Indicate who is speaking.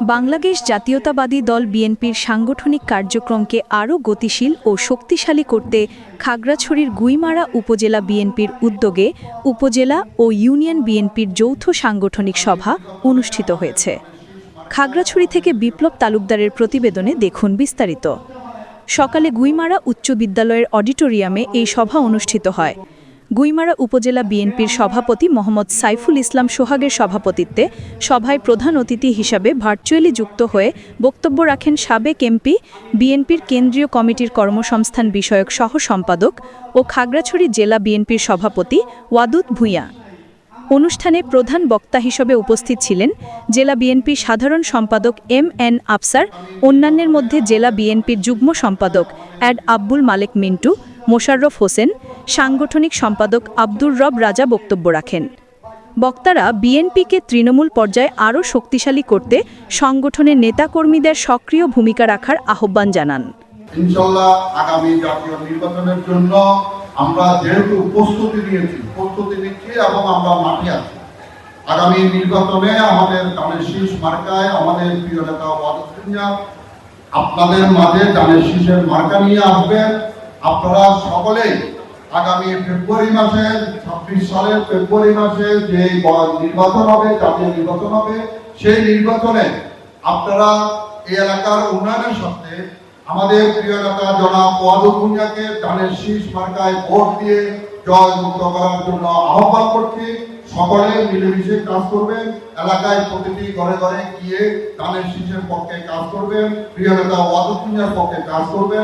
Speaker 1: বাংলাদেশ জাতীয়তাবাদী দল বিএনপির সাংগঠনিক কার্যক্রমকে আরও গতিশীল ও শক্তিশালী করতে খাগড়াছড়ির গুইমারা উপজেলা বিএনপির উদ্যোগে উপজেলা ও ইউনিয়ন বিএনপির যৌথ সাংগঠনিক সভা অনুষ্ঠিত হয়েছে। খাগড়াছড়ি থেকে বিপ্লব তালুকদারের প্রতিবেদনে দেখুন বিস্তারিত। সকালে গুইমারা উচ্চ বিদ্যালয়ের অডিটোরিয়ামে এই সভা অনুষ্ঠিত হয়। গুইমারা উপজেলা বিএনপির সভাপতি মোহাম্মদ সাইফুল ইসলাম সোহাগের সভাপতিত্বে সভায় প্রধান অতিথি হিসাবে ভার্চুয়ালি যুক্ত হয়ে বক্তব্য রাখেন সাবেক এমপি, বিএনপির কেন্দ্রীয় কমিটির কর্মসংস্থান বিষয়ক সহ সম্পাদক ও খাগড়াছড়ি জেলা বিএনপির সভাপতি ওয়াদুদ ভূঁইয়া। অনুষ্ঠানে প্রধান বক্তা হিসেবে উপস্থিত ছিলেন জেলা বিএনপি সাধারণ সম্পাদক এম এন আফসার, অন্যান্যের মধ্যে জেলা বিএনপির যুগ্ম সম্পাদক অ্যাড আব্বুল মালেক মিন্টু, মোশাররফ হোসেন সাংগঠনিক সম্পাদক আব্দুর রব রাজা বক্তব্য রাখেন। বক্তারা বিএনপিকে তৃণমূল পর্যায়ে আরও শক্তিশালী করতে সংগঠনের নেতাকর্মীদের সক্রিয় ভূমিকা রাখার আহ্বান জানান।
Speaker 2: আমরা যেহেতু প্রস্তুতি নিয়েছি, প্রস্তুতি নিচ্ছি এবং আমরা মাঠে আছি। আগামী নির্বাচনে আমাদের শীষ মার্কায় আমাদের প্রিয় নেতা আপনাদের মাঝে শীষের মার্কা নিয়ে আসবেন। আপনারা সকলেই আগামী ফেব্রুয়ারি মাসে, ছাব্বিশ সালের ফেব্রুয়ারি মাসে যে নির্বাচন হবে, জাতীয় নির্বাচন হবে, সেই নির্বাচনে আপনারা এই এলাকার উন্নয়নের সাথে আমাদের প্রিয় জনাব ওয়াদুল ভুঁইয়াকে ধানের শীষ মার্কায় ভোট দিয়ে জয় মুক্ত করার জন্য আহ্বান করছি। সকলে মিলেমিশে কাজ করবেন। এলাকায় প্রতিটি ঘরে ঘরে গিয়ে ধানের শীষের পক্ষে কাজ করবেন। প্রিয় নেতা ওয়াদুল পক্ষে কাজ করবেন।